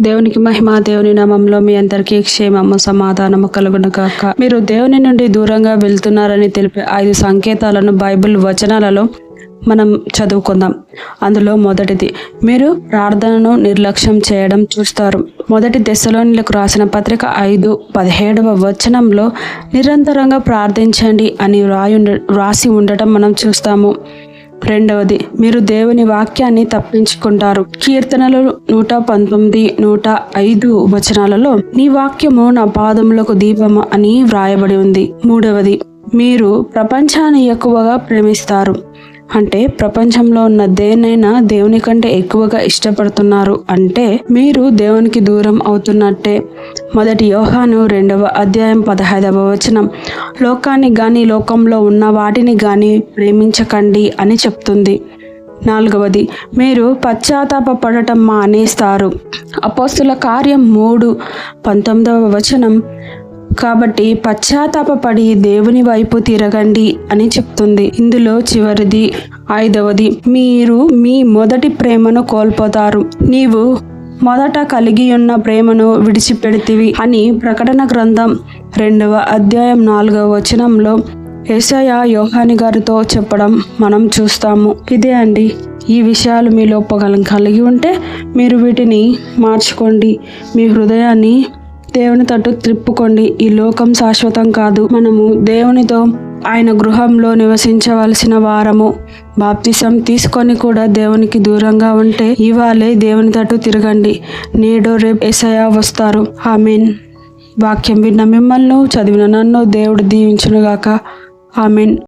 దేవునికి మహిమ దేవుని నామంలో మీ అందరికీ క్షేమము సమాధానము కలుగును కాక మీరు దేవుని నుండి దూరంగా వెళ్తున్నారని తెలిపే ఐదు సంకేతాలను బైబిల్ వచనాలలో మనం చదువుకుందాం. అందులో మొదటిది మీరు ప్రార్థనను నిర్లక్ష్యం చేయడం చూస్తారు. మొదటి దశలోనిలకు రాసిన పత్రిక ఐదు పదిహేడవ వచనంలో నిరంతరంగా ప్రార్థించండి అని వ్రాయి వ్రాసి ఉండటం మనం చూస్తాము. రెండవది మీరు దేవుని వాక్యాన్ని తప్పించుకుంటారు. కీర్తనలు నూట పంతొమ్మిది నూట ఐదు వచనాలలో నీ వాక్యము నా పాదములకు దీపము అని వ్రాయబడి ఉంది. మూడవది మీరు ప్రపంచాన్ని ఎక్కువగా ప్రేమిస్తారు. అంటే ప్రపంచంలో ఉన్న దేనైనా దేవుని కంటే ఎక్కువగా ఇష్టపడుతున్నారు అంటే మీరు దేవునికి దూరం అవుతున్నట్టే. మొదటి యోహాను రెండవ అధ్యాయం పదహైదవ వచనం. లోకాన్ని గాని లోకంలో ఉన్న వాటిని గాని ప్రేమించకండి అని చెప్తుంది. నాలుగవది మీరు పశ్చాత్తాప పడటం మానేస్తారు. అపోస్తుల కార్యం మూడు. పంతొమ్మిదవ వచనం కాబట్టి పశ్చాత్తాపడి దేవుని వైపు తిరగండి అని చెప్తుంది. ఇందులో చివరిది ఐదవది మీరు మీ మొదటి ప్రేమను కోల్పోతారు. నీవు మొదట కలిగి ఉన్న ప్రేమను విడిచిపెడితివి అని ప్రకటన గ్రంథం రెండవ అధ్యాయం నాలుగవ వచనంలో ఏసయ యోహాని గారితో చెప్పడం మనం చూస్తాము. ఇదే అండి ఈ విషయాలు మీలో పొగలం కలిగి ఉంటే మీరు వీటిని మార్చుకోండి. మీ హృదయాన్ని దేవుని తట్టు త్రిప్పుకోండి ఈ లోకం శాశ్వతం కాదు. మనము దేవునితో ఆయన గృహంలో నివసించవలసిన వారము. బాప్తిసం తీసుకొని కూడా దేవునికి దూరంగా ఉంటే ఇవాళే దేవుని తట్టు తిరగండి. నేడో రేపు ఎసయా వస్తారు. ఆమెన్. వాక్యం విన్న మిమ్మల్ని చదివిన నన్ను దేవుడు దీవించునుగాక. ఆమెన్.